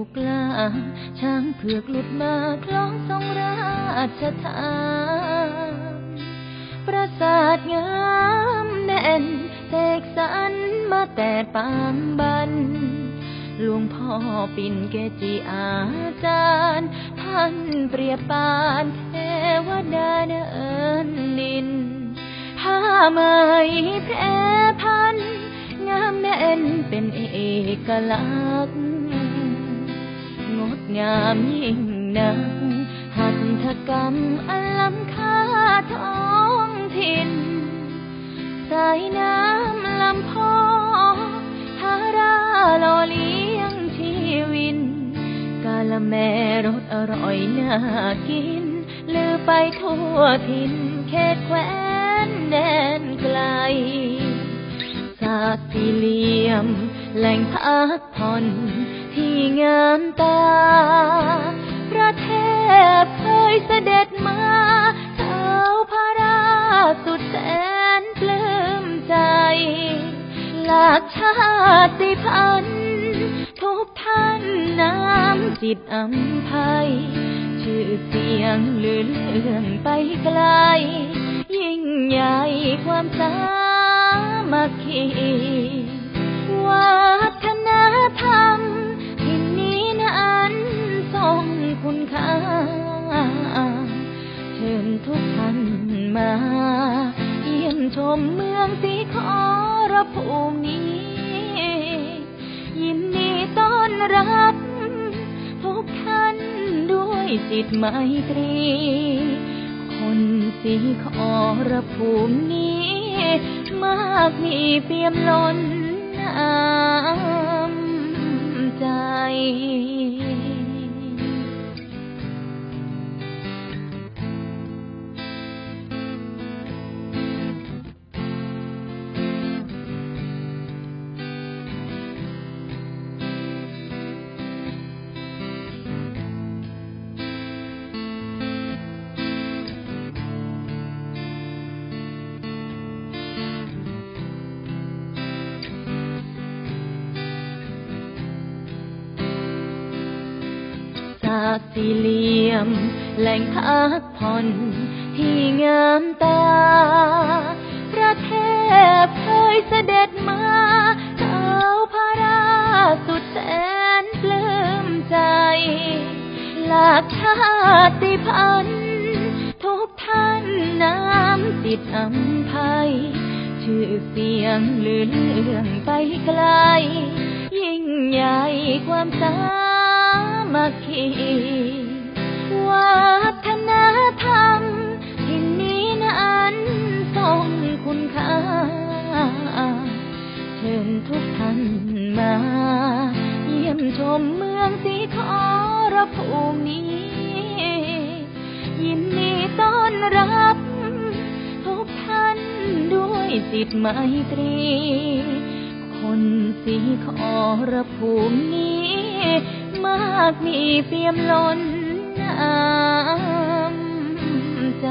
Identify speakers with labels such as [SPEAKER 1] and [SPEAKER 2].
[SPEAKER 1] ถูกลาช้างเผือกหลุดมาคล้องทรงราชทานประสาทงามแน่นเสกสรรมาแต่ปางบันหลวงพ่อปิ่นเกจิอาจารย์ ท่านเปรียบปานเทวดาเนินดินผ้าไหมแพรพันงามแน่นเป็นเอกลักษณ์ งดงามยิ่งนักหัตถกรรมอลังค่าท้องถิ่น สายน้ำลำพอทาราหล่อเลี้ยงชีวิน กาละแม่รสอร่อยน่ากิน ลือไปทั่วถิ่นเขตแคว้นแดนไกลศาสี่เหลี่ยม แหล่งพักผ่อนที่ามตา พระเทพเคยเสด็จมาชาวพาราสุดแสนปลื้มใจ หลากชาติพันธุ์ทุกท่านน้ำจิตอำภัย ชื่อเสียงลือเลื่องไปไกล ยิ่งใหญ่ความสามัคคี มเมืองสีขอรภูมินี้ ยินดีต้อนรับ ทุกท่านด้วยจิตไมตรี คนสีขอรภูมินี้ มากมีเปี่ยมล้นน้ำาสตร์สี่เหลี่ยม แหล่งพักผ่อนที่งามตา พระเทพเคยเสด็จมาชาวพาราสุดแสนปลื้มใจ หลากชาติพันธ์ทุกท่านน้ำจิตอำภัย ชื่อเสียงลือเลื่องไปไกล ยิ่งใหญ่ความสา มัคคีวัฒนธรรมที่นนี้นั้นทรงคุณค่า เชิญทุกท่านมา เยี่ยมชมเมืองสีขอรภูมินี้ ยินดีต้อนรับ ทุกท่านด้วยจิตไมตรี คนสีขอรภูมินี้ มากมีเปี่ยมล้นน้ำใจ